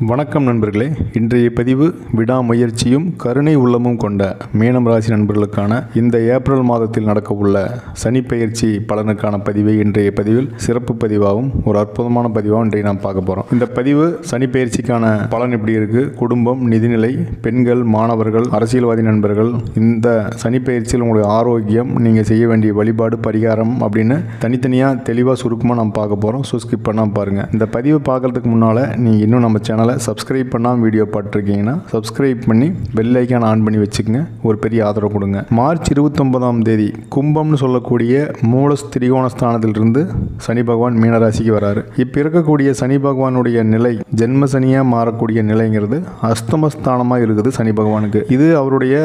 வணக்கம் நண்பர்களே. இன்றைய பதிவு விடாமுயற்சியும் கருணை உள்ளமும் கொண்ட மீனம் ராசி நண்பர்களுக்கான இந்த ஏப்ரல் மாதத்தில் நடக்க உள்ள சனி பயிற்சி பலனுக்கான பதிவை இன்றைய பதிவில் சிறப்பு பதிவாகவும் ஒரு அற்புதமான பதிவாகவும் இன்றைய நாம் பார்க்க போகிறோம் இந்த பதிவு சனி பயிற்சிக்கான பலன் எப்படி இருக்கு? குடும்பம் நிதிநிலை பெண்கள் மாணவர்கள் அரசியல்வாதி நண்பர்கள் இந்த சனி பயிற்சியில் உங்களுடைய ஆரோக்கியம் நீங்கள் செய்ய வேண்டிய வழிபாடு பரிகாரம் அப்படின்னு தனித்தனியாக தெளிவாக சுருக்கமாக நாம் பார்க்க போகிறோம் ஸோ ஸ்கிப் பண்ணால் பாருங்கள் இந்த பதிவு பார்க்கறதுக்கு முன்னால் நீங்கள் இன்னும் நம்ம சேனல் சப்ஸ்கிரைப் பண்ணாமல் வீடியோ பார்த்துருக்கீங்கன்னா சப்ஸ்கிரைப் பண்ணி பெல் ஐக்கான் ஆன் பண்ணி வச்சுக்கோங்க. ஒரு பெரிய ஆதரவு கொடுங்க. மார்ச் இருபத்தொன்பதாம் தேதி கும்பம்னு சொல்லக்கூடிய மூலஸ் திரிகோணஸ்தானத்திலிருந்து சனி பகவான் மீனராசிக்கு வராரு. இப்போ இருக்கக்கூடிய சனி பகவானுடைய நிலை ஜென்ம சனியாக மாறக்கூடிய நிலைங்கிறது அஸ்தமஸ்தானமாக இருக்குது சனி பகவானுக்கு. இது அவருடைய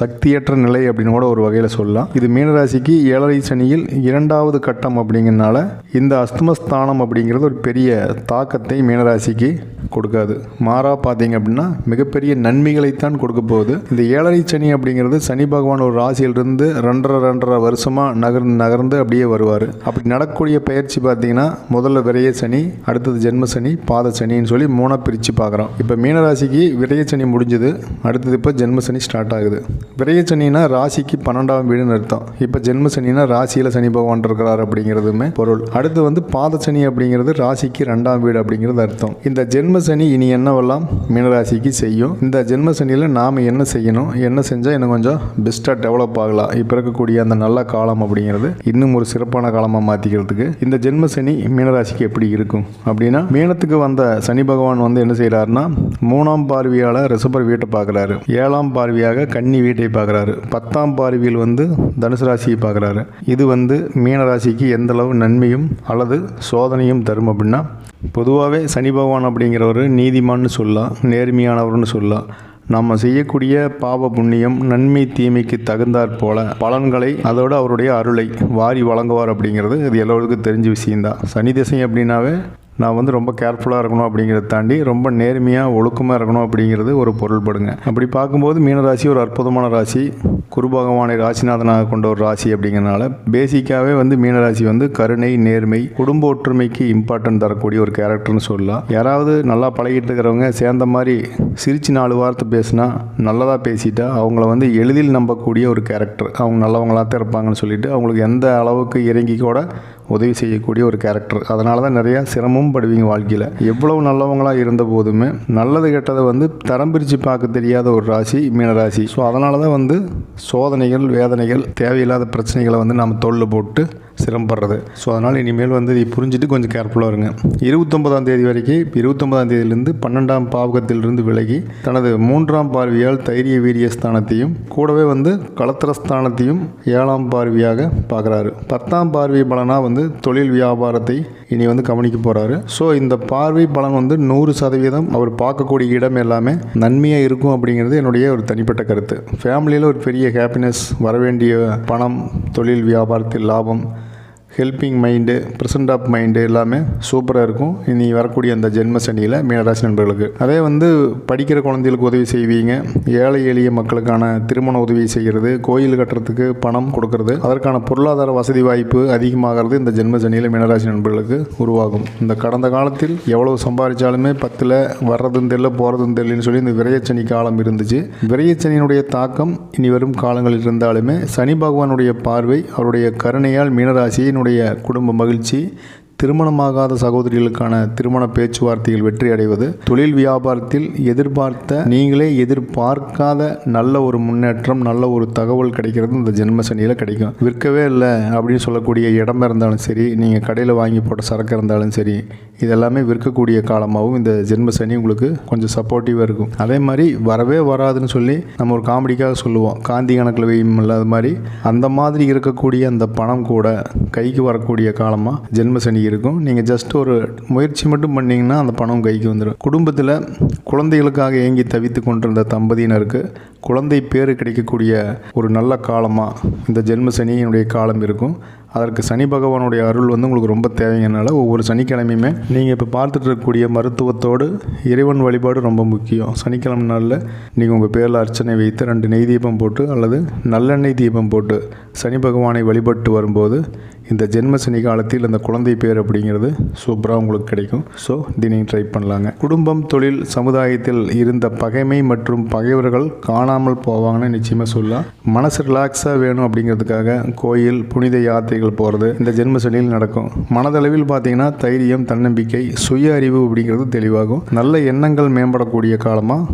சக்தியற்ற நிலை அப்படின்னு கூட ஒரு வகையில் சொல்லலாம். இது மீனராசிக்கு ஏழரை சனியில் இரண்டாவது கட்டம் அப்படிங்கிறனால இந்த அஸ்தமஸ்தானம் அப்படிங்கிறது ஒரு பெரிய தாக்கத்தை மீனராசிக்கு கொடுக்காது. மாறா பார்த்தீங்க அப்படின்னா மிகப்பெரிய நன்மைகளைத்தான் கொடுக்க போகுது. இந்த ஏழரை சனி அப்படிங்கிறது சனி பகவான் ஒரு ராசியிலிருந்து ரெண்டரை ரெண்டரை வருஷமாக நகர் நகர்ந்து அப்படியே வருவார். அப்படி நடக்கக்கூடிய பயிற்சி பார்த்தீங்கன்னா முதல்ல விரைய சனி அடுத்தது ஜென்ம சனி பாத சனின்னு சொல்லி மூணாக பிரித்து பார்க்குறோம். இப்போ மீனராசிக்கு விரைய சனி முடிஞ்சது அடுத்தது இப்போ ஜென்ம சனி ஸ்டார்ட் ஆகுது. விரைய சனினா ராசிக்கு பன்னெண்டாம் வீடுன்னு அர்த்தம். இப்போ ஜென்ம சனினா ராசியில் சனி பகவான் இருக்கிறார் அப்படிங்கிறதுமே பொருள். அடுத்து வந்து பாத சனி அப்படிங்கிறது ராசிக்கு ரெண்டாம் வீடு அப்படிங்கிறது அர்த்தம். இந்த ஜென்ம சனி சனி என்னவெல்லாம் மீனராசிக்கு செய்யும்? இந்த ஜென்ம சனியில் நாம் என்ன செய்யணும்? என்ன செஞ்சால் இன்னும் கொஞ்சம் பெஸ்ட்டாக டெவலப் ஆகலாம். இப்போ இருக்கக்கூடிய அந்த நல்ல காலம் அப்படிங்கிறது இன்னும் ஒரு சிறப்பான காலமாக மாற்றிக்கிறதுக்கு இந்த ஜென்ம சனி மீனராசிக்கு எப்படி இருக்கும்? அப்படின்னா மீனத்துக்கு வந்த சனி பகவான் வந்து என்ன செய்கிறாருன்னா மூணாம் பார்வையால் ரிசபர் வீட்டை பார்க்குறாரு. ஏழாம் பார்வையாக கன்னி வீட்டை பார்க்குறாரு. பத்தாம் பார்வையில் வந்து தனுசு ராசியை பார்க்குறாரு. இது வந்து மீனராசிக்கு எந்த அளவு நன்மையும் அல்லது சோதனையும் தரும் அப்படின்னா பொதுவாகவே சனி பகவான் அப்படிங்கிறவர் நீதிமான்னு சொல்லலாம் நேர்மையானவர்னு சொல்லலாம் நம்ம செய்யக்கூடிய பாவ புண்ணியம் நன்மை தீமைக்கு தகுந்தாற் போல பலன்களை அதோட அவருடைய அருளை வாரி வழங்குவார் அப்படிங்கிறது இது எல்லோருக்கும் தெரிஞ்ச விஷயம்தான். சனி திசை அப்படின்னாவே நான் வந்து ரொம்ப கேர்ஃபுல்லாக இருக்கணும் அப்படிங்கிறத தாண்டி ரொம்ப நேர்மையாக ஒழுக்கமாக இருக்கணும் அப்படிங்கிறது ஒரு பொருள்படுங்க அப்படி பார்க்கும்போது மீனராசி ஒரு அற்புதமான ராசி. குரு பகவானை ராசிநாதனாக கொண்ட ஒரு ராசி அப்படிங்கிறனால பேசிக்காகவே வந்து மீனராசி வந்து கருணை நேர்மை குடும்ப ஒற்றுமைக்கு இம்பார்ட்டன்ட் தரக்கூடிய ஒரு கேரக்டர்னு சொல்லலாம். யாராவது நல்லா பழகிட்டு இருக்கிறவங்க சேர்ந்த மாதிரி சிரித்து நாலு வார்த்தை பேசினா நல்லதாக பேசிட்டா அவங்கள வந்து எளிதில் நம்பக்கூடிய ஒரு கேரக்டர் அவங்க நல்லவங்களாக தான் இருப்பாங்கன்னு சொல்லிட்டு அவங்களுக்கு எந்த அளவுக்கு இறங்கி கூட உதவி செய்யக்கூடிய ஒரு கேரக்டர் அதனால தான் நிறையா சிரமமும் படுவீங்க வாழ்க்கையில். எவ்வளவு நல்லவங்களாக இருந்த போதுமே நல்லது கெட்டதை வந்து தரம் பிரித்து பார்க்க தெரியாத ஒரு ராசி மீனராசி ஸோ அதனால தான் வந்து சோதனைகள் வேதனைகள் தேவையில்லாத பிரச்சனைகளை வந்து நம்ம தோளில் போட்டு சிரமப்படுறது. ஸோ அதனால் இனிமேல் வந்து இதை புரிஞ்சுட்டு கொஞ்சம் கேர்ஃபுல்லாக இருங்க. இருபத்தொன்பதாம் தேதி வரைக்கும் இருபத்தொன்பதாம் தேதியிலிருந்து பன்னெண்டாம் பாவகத்திலிருந்து விலகி தனது மூன்றாம் பார்வையால் தைரிய வீரிய ஸ்தானத்தையும் கூடவே வந்து களத்திர ஸ்தானத்தையும் ஏழாம் பார்வையாக பார்க்குறாரு. பத்தாம் பார்வை பலனாக வந்து வந்து தொழில் வியாபாரத்தை இனி வந்து கவனிக்க போகிறாரு ஸோ இந்த பார்வை பலன் வந்து நூறு சதவீதம் அவர் பார்க்கக்கூடிய இடம் எல்லாமே நன்மையாக இருக்கும் அப்படிங்கிறது என்னுடைய ஒரு தனிப்பட்ட கருத்து. ஃபேமிலியில் ஒரு பெரிய ஹாப்பினஸ் வரவேண்டிய பணம் தொழில் வியாபாரத்தில் லாபம் helping mind present of mind எல்லாமே சூப்பராக இருக்கும். இனி வரக்கூடிய அந்த ஜென்ம சனியில் மீனராசி நண்பர்களுக்கு. அதே வந்து படிக்கிற குழந்தைகளுக்கு உதவி செய்வீங்க. ஏழை எளிய மக்களுக்கான திருமண உதவி செய்கிறது கோயில் கட்டுறதுக்கு பணம் கொடுக்கறது அதற்கான பொருளாதார வசதி வாய்ப்பு அதிகமாகிறது இந்த ஜென்ம சனியில் மீனராசி நண்பர்களுக்கு உருவாகும். இந்த கடந்த காலத்தில் எவ்வளவு சம்பாதிச்சாலுமே பத்தில் வர்றதும் தெரியல போகிறதும் தெரியலன்னு சொல்லி இந்த விரையச்சனி காலம் இருந்துச்சு. விரையச்சனியினுடைய தாக்கம் இனி வரும் காலங்களில் இருந்தாலுமே சனி பகவானுடைய பார்வை அவருடைய கருணையால் தன்னுடைய குடும்ப மகிழ்ச்சி திருமணமாகாத சகோதரிகளுக்கான திருமண பேச்சுவார்த்தைகள் வெற்றி அடைவது தொழில் வியாபாரத்தில் எதிர்பார்த்த நீங்களே எதிர்பார்க்காத நல்ல ஒரு முன்னேற்றம் நல்ல ஒரு தகவல் கிடைக்கிறது இந்த ஜென்ம சனியில் கிடைக்கும். விற்கவே இல்லை அப்படின்னு சொல்லக்கூடிய இடம் இருந்தாலும் சரி நீங்கள் கடையில் வாங்கி போட்ட சரக்கு இருந்தாலும் சரி இதெல்லாமே விற்கக்கூடிய காலமாகவும் இந்த ஜென்ம சனி உங்களுக்கு கொஞ்சம் சப்போர்ட்டிவாக இருக்கும். அதே மாதிரி வரவே வராதுன்னு சொல்லி நம்ம ஒரு காமெடிக்காக சொல்லுவோம். காந்தி கணக்கில் வெயும் இல்லாத மாதிரி அந்த மாதிரி இருக்கக்கூடிய அந்த பணம் கூட கைக்கு வரக்கூடிய காலமாக ஜென்ம சனி இருக்கும். நீங்கள் ஜஸ்ட் ஒரு முயற்சி மட்டும் பண்ணிங்கன்னா அந்த பணம் கைக்கு வந்துடும் குடும்பத்தில் குழந்தைகளுக்காக ஏங்கி தவித்து கொண்டிருந்த தம்பதியினருக்கு குழந்தை பேர் கிடைக்கக்கூடிய ஒரு நல்ல காலமாக இந்த ஜென்ம சனியினுடைய காலம் இருக்கும். அதற்கு சனி பகவானுடைய அருள் வந்து உங்களுக்கு ரொம்ப தேவைங்கனால ஒவ்வொரு சனிக்கிழமையுமே நீங்கள் இப்போ பார்த்துட்டு இருக்கக்கூடிய மருத்துவத்தோடு இறைவன் வழிபாடு ரொம்ப முக்கியம். சனிக்கிழமை நாளில் நீங்கள் உங்கள் பேரில் அர்ச்சனை வைத்து ரெண்டு நெய் தீபம் போட்டு அல்லது நல்லெண்ணெய் தீபம் போட்டு சனி பகவானை வழிபட்டு வரும்போது இந்த ஜென்ம சனி காலத்தில் அந்த குழந்தை பேர் அப்படிங்கிறது சூப்பராக உங்களுக்கு கிடைக்கும். ஸோ தினையும் ட்ரை பண்ணலாங்க. குடும்பம் தொழில் சமுதாயத்தில் இருந்த பகைமை மற்றும் பகைவர்கள் காணாமல் போவாங்கன்னு நிச்சயமாக சொல்லலாம். மனசு ரிலாக்ஸாக வேணும் அப்படிங்கிறதுக்காக கோயில் புனித யாத்திரைகள் போகிறது இந்த ஜென்ம சனியில் நடக்கும். மனதளவில் பார்த்தீங்கன்னா தைரியம் தன்னம்பிக்கை சுய அறிவு அப்படிங்கிறது தெளிவாகும். நல்ல எண்ணங்கள் மேம்படக்கூடிய காலமாக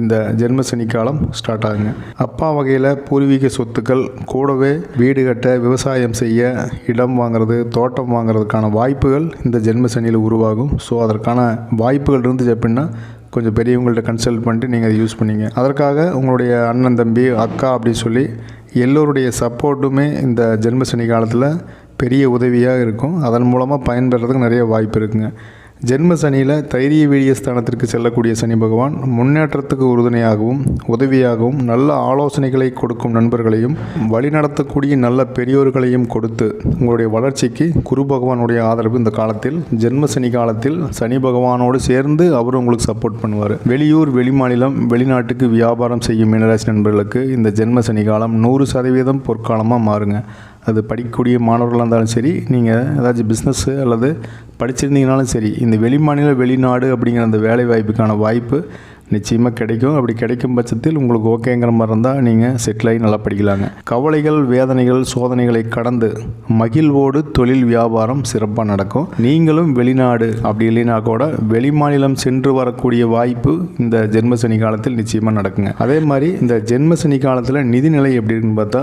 இந்த ஜென்ம சனிக்காலம் ஸ்டார்ட் ஆகுங்க. அப்பா வகையில் பூர்வீக சொத்துக்கள் கூடவே வீடு கட்ட விவசாயம் செய்ய இடம் வாங்குறது தோட்டம் வாங்குறதுக்கான வாய்ப்புகள் இந்த ஜென்மசனியில் உருவாகும். ஸோ அதற்கான வாய்ப்புகள் இருந்துச்சு அப்படின்னா கொஞ்சம் பெரியவங்கள்ட்ட கன்சல்ட் பண்ணிட்டு நீங்கள் அதை யூஸ் பண்ணிங்க. அதற்காக உங்களுடைய அண்ணன் தம்பி அக்கா அப்படின்னு சொல்லி எல்லோருடைய சப்போர்ட்டுமே இந்த ஜென்மசனி காலத்தில் பெரிய உதவியாக இருக்கும். அதன் மூலமாக பயன்பெறதுக்கு நிறைய வாய்ப்பு இருக்குங்க. ஜென்ம சனியில் தைரிய வீரிய ஸ்தானத்திற்கு செல்லக்கூடிய சனி பகவான் முன்னேற்றத்துக்கு உறுதுணையாகவும் உதவியாகவும் நல்ல ஆலோசனைகளை கொடுக்கும் நண்பர்களையும் வழிநடத்தக்கூடிய நல்ல பெரியோர்களையும் கொடுத்து உங்களுடைய வளர்ச்சிக்கு குரு பகவானுடைய ஆதரவு இந்த காலத்தில். ஜென்ம சனி காலத்தில் சனி பகவானோடு சேர்ந்து அவர் உங்களுக்கு சப்போர்ட் பண்ணுவார். வெளியூர் வெளிமாநிலம் வெளிநாட்டுக்கு வியாபாரம் செய்யும் மீனராசி நண்பர்களுக்கு இந்த ஜென்ம சனி காலம் நூறு சதவீதம் பொற்காலமாக மாறுங்க. அது படிக்கக்கூடிய மாணவர்களாக இருந்தாலும் சரி நீங்கள் ஏதாச்சும் பிஸ்னஸ்ஸு அல்லது படிச்சிருந்தீங்கனாலும் சரி இந்த வெளிமாநில வெளிநாடு அப்படிங்கிற அந்த வேலை வாய்ப்புக்கான வாய்ப்பு நிச்சயமாக கிடைக்கும். அப்படி கிடைக்கும் பட்சத்தில் உங்களுக்கு ஓகேங்கிற மாதிரி இருந்தால் நீங்கள் செட்டில் ஆகி நல்லா படிக்கலாங்க. கவலைகள் வேதனைகள் சோதனைகளை கடந்து மகிழ்வோடு தொழில் வியாபாரம் சிறப்பாக நடக்கும். நீங்களும் வெளிநாடு அப்படி இல்லைனா கூட வெளிமாநிலம் சென்று வரக்கூடிய வாய்ப்பு இந்த ஜென்மசனி காலத்தில் நிச்சயமாக நடக்குங்க. அதே மாதிரி இந்த ஜென்மசனி காலத்தில் நிதிநிலை எப்படி இருக்குன்னு பார்த்தா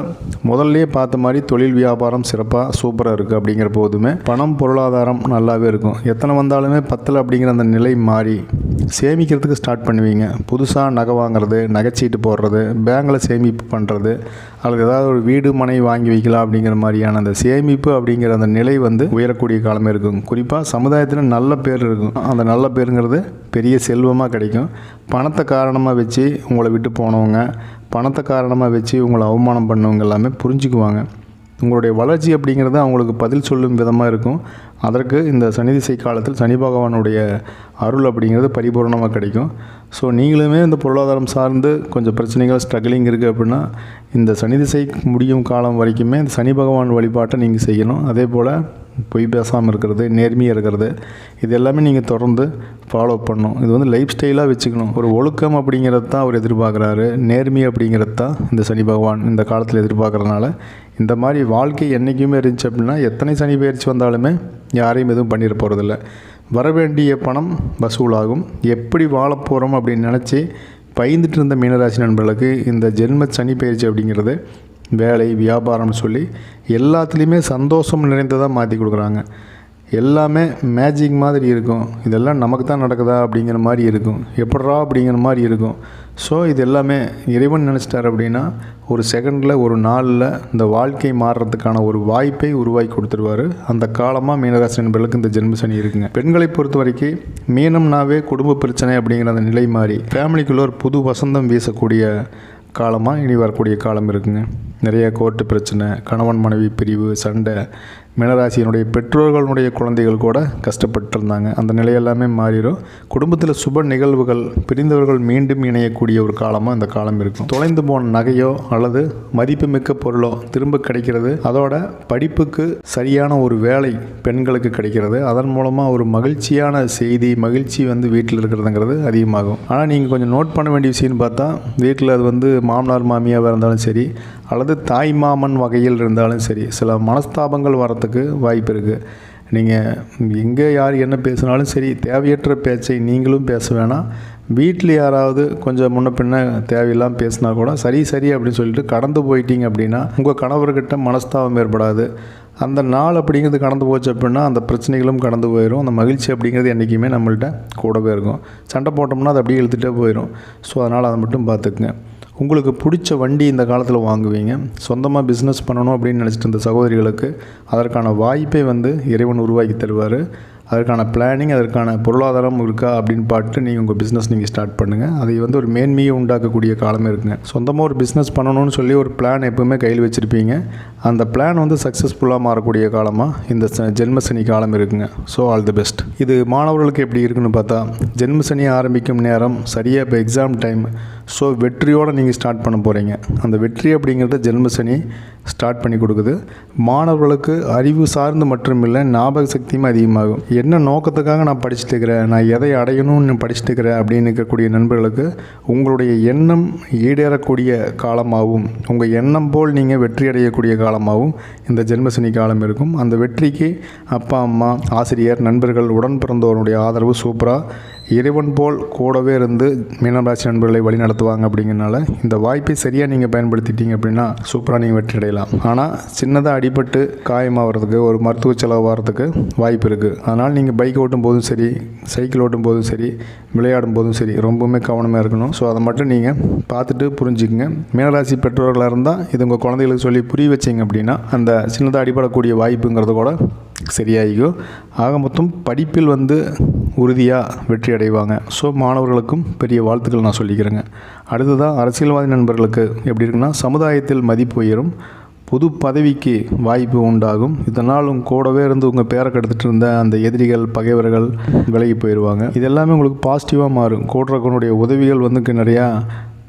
முதல்ல பார்த்த மாதிரி தொழில் வியாபாரம் சிறப்பாக சூப்பராக இருக்குது அப்படிங்கிற போதுமே பணம் பொருளாதாரம் நல்லாவே இருக்கும். எத்தனை வந்தாலுமே பத்தில் அப்படிங்கிற அந்த நிலை மாறி சேமிக்கிறதுக்கு ஸ்டார்ட் பண்ணுவீங்க. புதுசாக நகை வாங்குறது நகைச்சீட்டு போடுறது பேங்கில் சேமிப்பு பண்ணுறது அல்லது ஏதாவது ஒரு வீடு மனை வாங்கி வைக்கலாம் அப்படிங்கிற மாதிரியான அந்த சேமிப்பு அப்படிங்கிற அந்த நிலை வந்து உயரக்கூடிய காலமே இருக்கும். குறிப்பாக சமுதாயத்தில் நல்ல பேர் இருக்கும். அந்த நல்ல பேருங்கிறது பெரிய செல்வமாக கிடைக்கும். பணத்தை காரணமாக வச்சு உங்களை விட்டு போனவங்க பணத்தை காரணமாக வச்சு உங்களை அவமானம் பண்ணவங்க எல்லாமே புரிஞ்சுக்குவாங்க. உங்களுடைய வளர்ச்சி அப்படிங்கிறது அவங்களுக்கு பதில் சொல்லும் விதமாக இருக்கும். அதற்கு இந்த சனி திசை காலத்தில் சனி பகவானுடைய அருள் அப்படிங்கிறது பரிபூர்ணமாக கிடைக்கும். ஸோ நீங்களுமே இந்த பொருளாதாரம் சார்ந்து கொஞ்சம் பிரச்சனைகள் ஸ்ட்ரகிளிங் இருக்குது அப்படின்னா இந்த சனி திசை முடியும் காலம் வரைக்குமே இந்த சனி பகவான் வழிபாட்டை நீங்கள் செய்யணும். அதே போல் பொய் பேசாமல் இருக்கிறது நேர்மையாக இருக்கிறது இது எல்லாமே நீங்கள் தொடர்ந்து ஃபாலோ பண்ணணும். இது வந்து லைஃப் ஸ்டைலாக வச்சுக்கணும். ஒரு ஒழுக்கம் அப்படிங்கிறது தான் அவர் எதிர்பார்க்குறாரு. நேர்மை அப்படிங்கிறது தான் இந்த சனி பகவான் இந்த காலத்தில் எதிர்பார்க்குறதுனால இந்த மாதிரி வாழ்க்கை என்றைக்குமே இருந்துச்சு அப்படின்னா எத்தனை சனி பயிற்சி வந்தாலுமே யாரையும் எதுவும் பண்ணிட போகிறதில்ல வர வேண்டிய பணம் வசூலாகும். எப்படி வாழ போகிறோம் அப்படின்னு நினச்சி பயந்துட்டு இருந்த மீனராசி நண்பர்களுக்கு இந்த ஜென்ம சனி பயிற்சி அப்படிங்கிறது வேலை வியாபாரம்னு சொல்லி எல்லாத்துலேயுமே சந்தோஷம் நிறைந்ததாக மாற்றி கொடுக்குறாங்க. எல்லாமே மேஜிக் மாதிரி இருக்கும். இதெல்லாம் நமக்கு தான் நடக்குதா அப்படிங்கிற மாதிரி இருக்கும். எப்படா அப்படிங்கிற மாதிரி இருக்கும். ஸோ இது எல்லாமே இறைவன் நினச்சிட்டார் அப்படின்னா ஒரு செகண்டில் ஒரு நாளில் இந்த வாழ்க்கை மாறுறதுக்கான ஒரு வாய்ப்பை உருவாக்கி கொடுத்துருவாரு. அந்த காலமாக மீனராசி நண்பர்களுக்கு இந்த ஜென்மசனி இருக்குங்க. பெண்களை பொறுத்த வரைக்கும் மீனம்னாவே குடும்ப பிரச்சனை அப்படிங்கிற அந்த நிலை மாறி ஃபேமிலிக்குள்ளே ஒரு புது வசந்தம் வீசக்கூடிய காலமாக இனி வரக்கூடிய காலம் இருக்குங்க. நிறைய கோர்ட்டு பிரச்சனை கணவன் மனைவி பிரிவு சண்டை மீனராசியினுடைய பெற்றோர்களுடைய குழந்தைகள் கூட கஷ்டப்பட்டிருந்தாங்க. அந்த நிலையெல்லாமே மாறிடும். குடும்பத்தில் சுப நிகழ்வுகள் பிரிந்தவர்கள் மீண்டும் இணையக்கூடிய ஒரு காலமாக இந்த காலம் இருக்கும். தொலைந்து போன நகையோ அல்லது மதிப்புமிக்க பொருளோ திரும்ப கிடைக்கிறது. அதோட படிப்புக்கு சரியான ஒரு வேலை பெண்களுக்கு கிடைக்கிறது. அதன் மூலமாக ஒரு மகிழ்ச்சியான செய்தி மகிழ்ச்சி வந்து வீட்டில் இருக்கிறதுங்கிறது அதிகமாகும். ஆனால் நீங்கள் கொஞ்சம் நோட் பண்ண வேண்டிய விஷயம்னு பார்த்தா வீட்டில் அது வந்து மாமனார் மாமியாவாக இருந்தாலும் சரி அல்லது தாய் மாமன் வகையில் இருந்தாலும் சரி சில மனஸ்தாபங்கள் வரத்துக்கு வாய்ப்பு இருக்குது நீங்கள் எங்கே யார் என்ன பேசினாலும் சரி தேவையற்ற பேச்சை நீங்களும் பேச வேணாம். வீட்டில் யாராவது கொஞ்சம் முன்ன பின்ன தேவையில்லாமல் பேசினா கூட சரி சரி அப்படின்னு சொல்லிட்டு கடந்து போயிட்டீங்க அப்படின்னா உங்கள் கணவர்கிட்ட மனஸ்தாபம் ஏற்படாது. அந்த நாள் அப்படிங்கிறது கடந்து போச்சு அப்படின்னா அந்த பிரச்சனைகளும் கடந்து போயிடும் அந்த மகிழ்ச்சி அப்படிங்கிறது என்றைக்குமே நம்மள்ட்ட கூடவே இருக்கும். சண்டை போட்டோம்னா அது அப்படியே இழுத்துட்டே போயிடும் ஸோ அதனால் அதை மட்டும் பார்த்துக்குங்க. உங்களுக்கு பிடிச்ச வண்டி இந்த காலத்தில் வாங்குவீங்க. சொந்தமாக பிஸ்னஸ் பண்ணணும் அப்படின்னு நினச்சிட்டு இருந்த சகோதரிகளுக்கு அதற்கான வாய்ப்பை வந்து இறைவன் உருவாக்கி தருவார். அதற்கான பிளானிங் அதற்கான பொருளாதாரம் இருக்கா அப்படின்னு பார்த்துட்டு நீங்கள் உங்கள் பிஸ்னஸ் நீங்கள் ஸ்டார்ட் பண்ணுங்கள் அதை வந்து ஒரு மேன்மையை உண்டாக்கக்கூடிய காலமே இருக்குங்க. சொந்தமாக ஒரு பிஸ்னஸ் பண்ணணும்னு சொல்லி ஒரு பிளான் எப்பவுமே கையில் வச்சுருப்பீங்க. அந்த பிளான் வந்து சக்ஸஸ்ஃபுல்லாக மாறக்கூடிய காலமாக இந்த ச- ஜென்மசனி காலம் இருக்குங்க. ஸோ ஆல் தி பெஸ்ட் இது மாணவர்களுக்கு எப்படி இருக்குன்னு பார்த்தா ஜென்மசனி ஆரம்பிக்கும் நேரம் சரியாக இப்போ எக்ஸாம் டைம் ஸோ வெற்றியோடு நீங்கள் ஸ்டார்ட் பண்ண போகிறீங்க அந்த வெற்றி அப்படிங்கிறத ஜென்ம சனி ஸ்டார்ட் பண்ணி கொடுக்குது. மாணவர்களுக்கு அறிவு சார்ந்து மட்டும் இல்லை ஞாபக சக்தியும் அதிகமாகும். என்ன நோக்கத்துக்காக நான் படிச்சுட்டு இருக்கிறேன்? நான் எதை அடையணும்னு படிச்சுட்டு இருக்கிறேன்? அப்படின்னு இருக்கக்கூடிய நண்பர்களுக்கு உங்களுடைய எண்ணம் ஈடேறக்கூடிய காலமாகவும் உங்கள் எண்ணம் போல் நீங்கள் வெற்றி அடையக்கூடிய காலமாகவும் இந்த ஜென்மசனி காலம் இருக்கும். அந்த வெற்றிக்கு அப்பா அம்மா ஆசிரியர் நண்பர்கள் உடன் பிறந்தவருடைய ஆதரவு சூப்பராக இறைவன் போல் கூடவே இருந்து மீனராசி நண்பர்களை வழி நடத்துவாங்க அப்படிங்கிறனால இந்த வாய்ப்பை சரியாக நீங்கள் பயன்படுத்திட்டீங்க அப்படின்னா சூப்பராக நீங்கள் வெற்றி அடையலாம். ஆனால் சின்னதாக அடிபட்டு காயமாகிறதுக்கு ஒரு மருத்துவ செலவு ஆகிறதுக்கு வாய்ப்பு இருக்குது அதனால் நீங்கள் பைக் ஓட்டும் போதும் சரி சைக்கிள் ஓட்டும் போதும் சரி விளையாடும் போதும் சரி ரொம்பவுமே கவனமாக இருக்கணும். ஸோ அதை மட்டும் நீங்கள் பார்த்துட்டு புரிஞ்சுக்குங்க. மீனராசி பெற்றோர்களாக இருந்தால் இது உங்கள் குழந்தைகளுக்கு சொல்லி புரிய வச்சிங்க அப்படின்னா அந்த சின்னதாக அடிபடக்கூடிய வாய்ப்புங்கிறது கூட சரியாகிக்கும் ஆக மொத்தம் படிப்பில் வந்து உறுதியாக வெற்றி அடைவாங்க ஸோ மாணவர்களுக்கும் பெரிய வாழ்த்துக்கள் நான் சொல்லிக்கிறேங்க. அடுத்ததாக அரசியல்வாதி நண்பர்களுக்கு எப்படி இருக்குன்னா சமுதாயத்தில் மதிப்பு உயரும் புது பதவிக்கு வாய்ப்பு உண்டாகும். இதனாலும் கூடவே இருந்து உங்கள் பேரை கெடுத்துட்டு இருந்த அந்த எதிரிகள் பகைவர்கள் விலகி போயிடுவாங்க இது எல்லாமே உங்களுக்கு பாசிட்டிவாக மாறும். கூட்டுறக்கனுடைய உதவிகள் வந்து நிறையா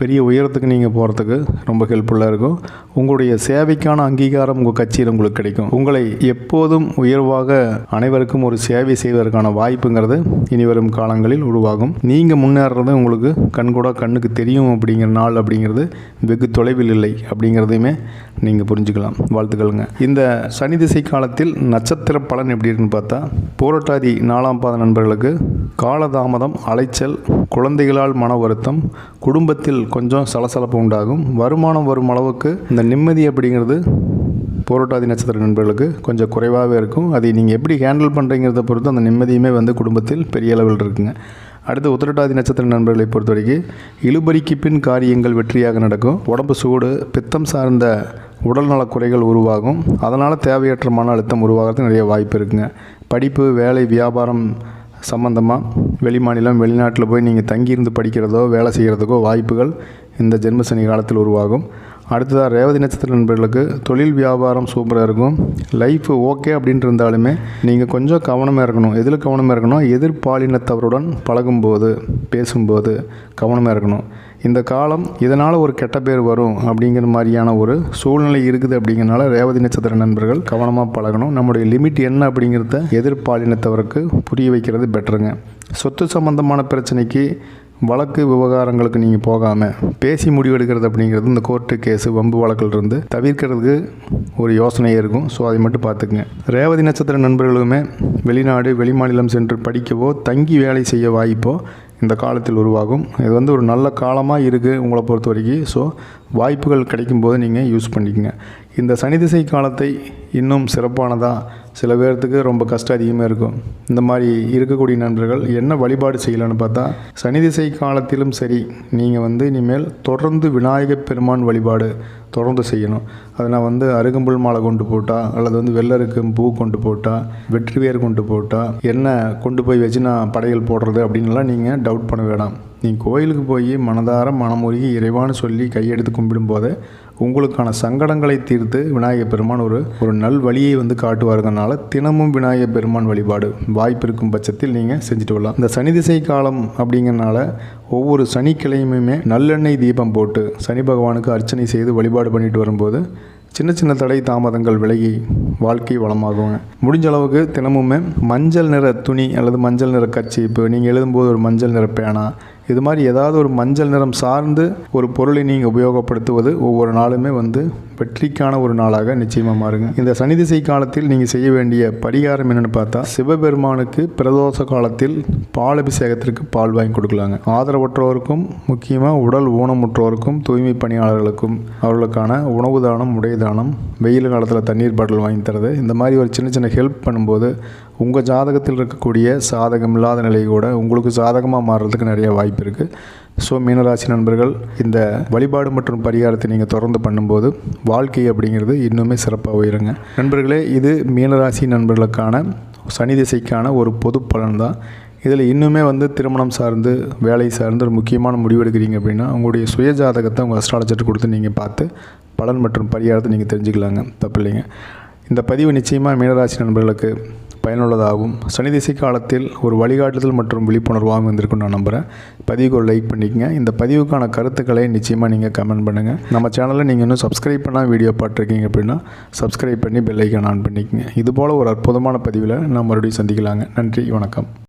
பெரிய உயரத்துக்கு நீங்கள் போகிறதுக்கு ரொம்ப ஹெல்ப்ஃபுல்லாக இருக்கும். உங்களுடைய சேவைக்கான அங்கீகாரம் உங்கள் கட்சியில் உங்களுக்கு கிடைக்கும். உங்களை எப்போதும் உயர்வாக அனைவருக்கும் ஒரு சேவை செய்வதற்கான வாய்ப்புங்கிறது இனி வரும் காலங்களில் உருவாகும். நீங்கள் முன்னேறது உங்களுக்கு கண்கூட கண்ணுக்கு தெரியும் அப்படிங்கிற நாள் அப்படிங்கிறது வெகு தொலைவில் இல்லை அப்படிங்கிறதையுமே நீங்கள் புரிஞ்சுக்கலாம். வாழ்த்துக்களுங்க. இந்த சனி திசை காலத்தில் நட்சத்திர பலன் எப்படி இருக்குன்னு பார்த்தா போராட்டாதி நாலாம் பாத நண்பர்களுக்கு காலதாமதம் அலைச்சல் குழந்தைகளால் மன வருத்தம் குடும்பத்தில் கொஞ்சம் சலசலப்பு உண்டாகும். வருமானம் வரும் அளவுக்கு இந்த நிம்மதி அப்படிங்கிறது போராட்டாதி நட்சத்திர நண்பர்களுக்கு கொஞ்சம் குறைவாகவே இருக்கும். அதை நீங்கள் எப்படி ஹேண்டில் பண்ணுறீங்கிறத பொறுத்து அந்த நிம்மதியுமே வந்து குடும்பத்தில் பெரிய அளவில் இருக்குங்க. அடுத்து உத்திரட்டாதி நட்சத்திர நண்பர்களை பொறுத்த வரைக்கும் இழுபறிக்கு பின் காரியங்கள் வெற்றியாக நடக்கும். உடம்பு சூடு பித்தம் சார்ந்த உடல்நலக் குறைகள் உருவாகும். அதனால் தேவையற்ற மன அழுத்தம் உருவாகிறதுக்கு நிறைய வாய்ப்பு இருக்குங்க. படிப்பு வேலை வியாபாரம் சம்மந்தமாக வெளிமாநிலம் வெளிநாட்டில் போய் நீங்கள் தங்கியிருந்து படிக்கிறதோ வேலை செய்கிறதுக்கோ வாய்ப்புகள் இந்த ஜென்மசனி காலத்தில் உருவாகும். அடுத்ததாக ரேவதி நட்சத்திர நண்பர்களுக்கு தொழில் வியாபாரம் சூப்பராக இருக்கும். லைஃப் ஓகே அப்படின்ட்டு இருந்தாலுமே நீங்கள் கொஞ்சம் கவனமாக இருக்கணும். எதில் கவனமாக இருக்கணும்? எதிர்பாலினத்தவருடன் பழகும்போது பேசும்போது கவனமாக இருக்கணும். இந்த காலம் இதனால் ஒரு கெட்ட பேர் வரும் அப்படிங்கிற மாதிரியான ஒரு சூழ்நிலை இருக்குது அப்படிங்கிறனால ரேவதி நட்சத்திர நண்பர்கள் கவனமாக பழகணும். நம்முடைய லிமிட் என்ன அப்படிங்கிறத எதிர்பாலினத்தவருக்கு புரிய வைக்கிறது பெட்டருங்க. சொத்து சம்பந்தமான பிரச்சனைக்கு வழக்கு விவகாரங்களுக்கு நீங்கள் போகாமல் பேசி முடிவெடுக்கிறது அப்படிங்கிறது இந்த கோர்ட்டு கேஸு வம்பு வழக்கில் இருந்து தவிர்க்கிறதுக்கு ஒரு யோசனையே இருக்கும். ஸோ அதை மட்டும் பார்த்துக்குங்க. ரேவதி நட்சத்திர நண்பர்களுமே வெளிநாடு வெளிமாநிலம் சென்று படிக்கவோ தங்கி வேலை செய்ய வாய்ப்போ இந்த காலத்தில் உருவாகும். இது வந்து ஒரு நல்ல காலமாக இருக்குது உங்களை பொறுத்த வரைக்கும் ஸோ வாய்ப்புகள் கிடைக்கும்போது நீங்கள் யூஸ் பண்ணிக்கங்க. இந்த சனி திசை காலத்தை இன்னும் சிறப்பானதாக சில பேர்த்துக்கு ரொம்ப கஷ்டம் அதிகமாக இருக்கும். இந்த மாதிரி இருக்கக்கூடிய நண்பர்கள் என்ன வழிபாடு செய்யலான்னு பார்த்தா சனி திசை காலத்திலும் சரி நீங்கள் வந்து இனிமேல் தொடர்ந்து விநாயகப் பெருமான் வழிபாடு தொடர்ந்து செய்யணும். அதை நான் வந்து அருகம்புல் மாலை கொண்டு போட்டால் அல்லது வந்து வெள்ளருக்கும் பூ கொண்டு போட்டால் வெற்றிவேர் கொண்டு போட்டால் என்ன கொண்டு போய் வச்சு நான் படையல் போடுறது அப்படின்லாம் நீங்கள் டவுட் பண்ண வேண்டாம் நீங்கள் கோயிலுக்கு போய் மனதார மனமுருகி இறைவான்னு சொல்லி கையெடுத்து கும்பிடும்போது உங்களுக்கான சங்கடங்களை தீர்த்து விநாயகர் பெருமான் ஒரு ஒரு நல் வழியை வந்து காட்டுவாருங்கனால தினமும் விநாயகர் பெருமான் வழிபாடு வாய்ப்பு இருக்கும் பட்சத்தில் நீங்கள் செஞ்சுட்டு வரலாம். இந்த சனி திசை காலம் அப்படிங்கிறனால ஒவ்வொரு சனிக்கிழமையுமே நல்லெண்ணெய் தீபம் போட்டு சனி பகவானுக்கு அர்ச்சனை செய்து வழிபாடு பண்ணிட்டு வரும்போது சின்ன சின்ன தடை தாமதங்கள் விலகி வாழ்க்கை வளமாகுங்க. முடிஞ்ச அளவுக்கு தினமுமே மஞ்சள் நிற துணி அல்லது மஞ்சள் நிற கட்சி இப்போ நீங்கள் எழுதும்போது ஒரு மஞ்சள் நிற பேனா இது மாதிரி ஏதாவது ஒரு மஞ்சள் நிறம் சார்ந்து ஒரு பொருளை நீங்கள் உபயோகப்படுத்துவது ஒவ்வொரு நாளுமே வந்து வெற்றிக்கான ஒரு நாளாக நிச்சயமாக மாறுங்க. இந்த சனி திசை காலத்தில் நீங்கள் செய்ய வேண்டிய பரிகாரம் என்னென்னு பார்த்தா சிவபெருமானுக்கு பிரதோஷ காலத்தில் பால் அபிஷேகத்திற்கு பால் வாங்கி கொடுக்கலாங்க. ஆதரவற்றோருக்கும் முக்கியமாக உடல் ஊனமுற்றோருக்கும் தூய்மை பணியாளர்களுக்கும் அவர்களுக்கான உணவு தானம் உடை தானம் வெயில் காலத்தில் தண்ணீர் பாட்டில் வாங்கி தரது. இந்த மாதிரி ஒரு சின்ன சின்ன ஹெல்ப் பண்ணும்போது உங்கள் ஜாதகத்தில் இருக்கக்கூடிய சாதகம் இல்லாத நிலை கூட உங்களுக்கு சாதகமாக மாறுறதுக்கு நிறைய வாய்ப்பு இருக்குது ஸோ மீனராசி நண்பர்கள் இந்த வழிபாடு மற்றும் பரிகாரத்தை நீங்கள் தொடர்ந்து பண்ணும்போது வாழ்க்கை அப்படிங்கிறது இன்னுமே சிறப்பாக உயருங்க. நண்பர்களே இது மீனராசி நண்பர்களுக்கான சனி திசைக்கான ஒரு பொது பலன் தான் இதில் இன்னுமே வந்து திருமணம் சார்ந்து வேலை சார்ந்து ஒரு முக்கியமான முடிவு எடுக்கிறீங்க அப்படின்னா உங்களுடைய சுய ஜாதகத்தை உங்கள் அஸ்ட்ராலஜர் கொடுத்து நீங்கள் பார்த்து பலன் மற்றும் பரிகாரத்தை நீங்கள் தெரிஞ்சுக்கலாங்க தப்பு இல்லைங்க. இந்த பதிவு நிச்சயமாக மீனராசி நண்பர்களுக்கு பயனுள்ளதாகவும் சனி திசை காலத்தில் ஒரு வழிகாட்டுதல் மற்றும் விழிப்புணர்வாகவும் இருந்திருக்கும் நான் நம்புகிறேன் பதிவுக்கு ஒரு லைக் பண்ணிக்கங்க. இந்த பதிவுக்கான கருத்துக்களை நிச்சயமாக நீங்கள் கமெண்ட் பண்ணுங்கள் நம்ம சேனலில் நீங்கள் இன்னும் சப்ஸ்கிரைப் பண்ணால் வீடியோ பார்த்துருக்கீங்க அப்படின்னா சப்ஸ்கிரைப் பண்ணி பெல்லைக்கான் ஆன் பண்ணிக்கங்க. இதுபோல் ஒரு அற்புதமான பதிவில் நான் மறுபடியும் சந்திக்கலாங்க. நன்றி வணக்கம்.